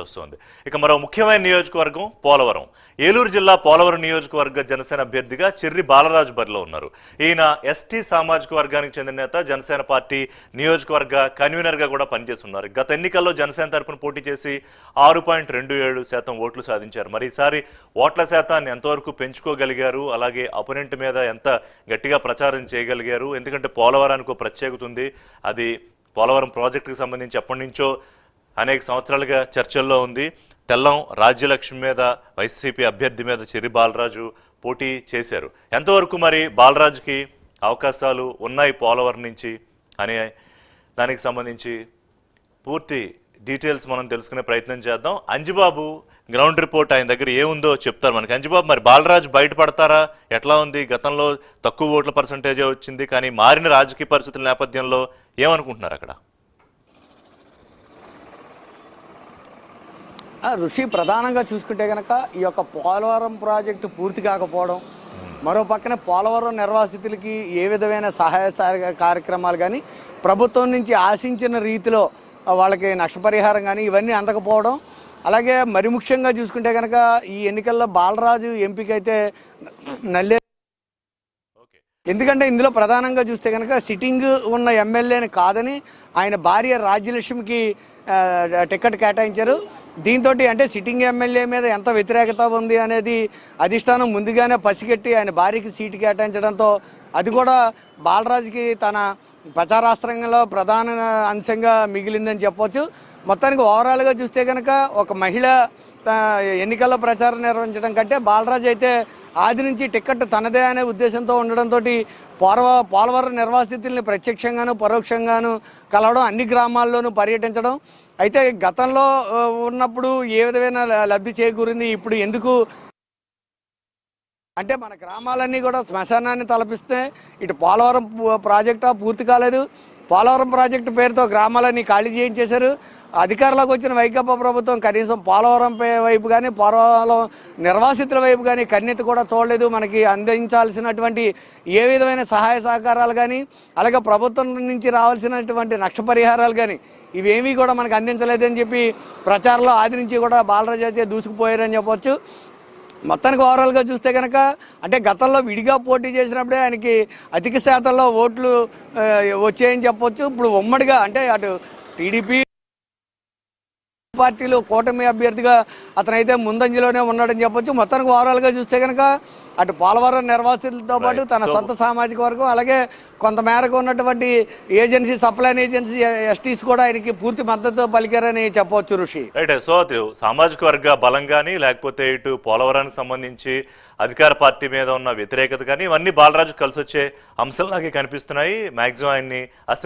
వస్తోంది. ఇక మరో ముఖ్యమైన నియోజకవర్గం పోలవరం. ఏలూరు జిల్లా పోలవరం నియోజకవర్గ జనసేన అభ్యర్థిగా చెర్రి బాలరాజు బరిలో ఉన్నారు. ఈయన ఎస్టీ సామాజిక వర్గానికి చెందిన నేత జనసేన పార్టీ నియోజకవర్గ కన్వీనర్గా కూడా పనిచేస్తున్నారు. గత ఎన్నికల్లో జనసేన తరపున పోటీ చేసి ఆరు పాయింట్ రెండు ఏడు శాతం ఓట్లు సాధించారు. మరి ఈసారి ఓట్ల శాతాన్ని ఎంతవరకు పెంచుకోగలిగారు? అలాగే అపోనెంట్ మీద ఎంత గట్టిగా ప్రచారం చేయగలిగారు? ఎందుకంటే పోలవరానికి ఒక ప్రత్యేకత ఉంది. అది పోలవరం ప్రాజెక్టుకు సంబంధించి ఎప్పటి నుంచో అనేక సంవత్సరాలుగా చర్చల్లో ఉంది. తెల్లం రాజ్యలక్ష్మి మీద వైసీపీ అభ్యర్థి మీద చిరి బాలరాజు పోటీ చేశారు. ఎంతవరకు మరి బాలరాజుకి అవకాశాలు ఉన్నాయి పోలవరం నుంచి అనే దానికి సంబంధించి పూర్తి డీటెయిల్స్ మనం తెలుసుకునే ప్రయత్నం చేద్దాం. అంజిబాబు గ్రౌండ్ రిపోర్ట్ ఆయన దగ్గర ఏముందో చెప్తారు మనకి. అంజిబాబు మరి బాలరాజు బయటపడతారా? ఎట్లా ఉంది? గతంలో తక్కువ ఓట్ల పర్సంటేజే వచ్చింది కానీ మారిన రాజకీయ పరిస్థితుల నేపథ్యంలో ఏమనుకుంటున్నారు అక్కడ? ఋషి ప్రధానంగా చూసుకుంటే కనుక ఈ యొక్క పోలవరం ప్రాజెక్టు పూర్తి కాకపోవడం మరో పక్కన పోలవరం నిర్వాసితులకి ఏ విధమైన సహాయ కార్యక్రమాలు కానీ ప్రభుత్వం నుంచి ఆశించిన రీతిలో వాళ్ళకి నష్టపరిహారం కానీ ఇవన్నీ అందకపోవడం అలాగే మరి ముఖ్యంగా చూసుకుంటే కనుక ఈ ఎన్నికల్లో బాలరాజు ఎంపికైతే నల్లే ఓకే. ఎందుకంటే ఇందులో ప్రధానంగా చూస్తే కనుక సిట్టింగ్ ఉన్న ఎమ్మెల్యేని కాదని ఆయన భార్య రాజ్యలక్ష్మికి టికెట్ కేటాయించారు. దీంతో అంటే సిట్టింగ్ ఎమ్మెల్యే మీద ఎంత వ్యతిరేకత ఉంది అనేది అధిష్టానం ముందుగానే పసిగట్టి ఆయన భార్యకి సీటు కేటాయించడంతో అది కూడా బాలరాజుకి తన ప్రచారాస్త్రంలో ప్రధాన అంశంగా మిగిలిందని చెప్పొచ్చు. మొత్తానికి ఓవరాల్గా చూస్తే కనుక ఒక మహిళ ఎన్నికల్లో ప్రచారం నిర్వహించడం కంటే బాలరాజు అయితే ఆది నుంచి టికెట్ తనదే అనే ఉద్దేశంతో ఉండడంతో పోలవ పోలవరం నిర్వాసితుల్ని ప్రత్యక్షంగాను పరోక్షంగాను కలవడం అన్ని గ్రామాల్లోనూ పర్యటించడం. అయితే గతంలో ఉన్నప్పుడు ఏ విధమైన ల- లబ్ధి చేకూరింది? ఇప్పుడు ఎందుకు? అంటే మన గ్రామాలన్నీ కూడా శ్మశానాన్ని తలపిస్తే ఇటు పోలవరం ప్రాజెక్టా పూర్తి కాలేదు. పోలవరం ప్రాజెక్టు పేరుతో గ్రామాలన్నీ ఖాళీ చేయించేశారు. అధికారంలోకి వచ్చిన వైకాపా ప్రభుత్వం కనీసం పోలవరం పే- వైపు కానీ పోలవరం నిర్వాసితుల వైపు కానీ కన్నెత్తి కూడా చూడలేదు. మనకి అందించాల్సినటువంటి ఏ విధమైన సహాయ సహకారాలు కానీ అలాగే ప్రభుత్వం నుంచి రావాల్సినటువంటి నష్టపరిహారాలు కానీ ఇవేమీ కూడా మనకు అందించలేదని చెప్పి ప్రచారంలో ఆది నుంచి కూడా బాలరాజు అయితే దూసుకుపోయారని చెప్పొచ్చు. మొత్తానికి ఓవరాల్గా చూస్తే కనుక అంటే గతంలో విడిగా పోటీ చేసినప్పుడే ఆయనకి అధిక శాతంలో ఓట్లు వచ్చాయని చెప్పొచ్చు. ఇప్పుడు ఉమ్మడిగా అంటే అటు టీడీపీ పార్టీలు కూటమి అభ్యర్థిగా అతనైతే ముందంజలోనే ఉన్నాడని చెప్పొచ్చు. మొత్తానికి ఓవరాల్గా చూస్తే కనుక అటు పోలవరం నిర్వాసితులతో పాటు. తన సొంత సామాజిక వర్గం అలాగే కొంత మేరకు ఉన్నటువంటి ఏజెన్సీ సప్లైన్ ఏజెన్సీ ఎస్టీస్ కూడా ఆయనకి పూర్తి మద్దతు పలికారని చెప్పవచ్చు ఋషి. రైట్ సో సామాజిక వర్గ బలం కానీ లేకపోతే ఇటు పోలవరానికి సంబంధించి అధికార పార్టీ మీద ఉన్న వ్యతిరేకత కానీ ఇవన్నీ బాలరాజు కలిసి వచ్చే అంశాలు నాకు కనిపిస్తున్నాయి. మాక్సిమం ఆయన్ని అసెంబ్లీ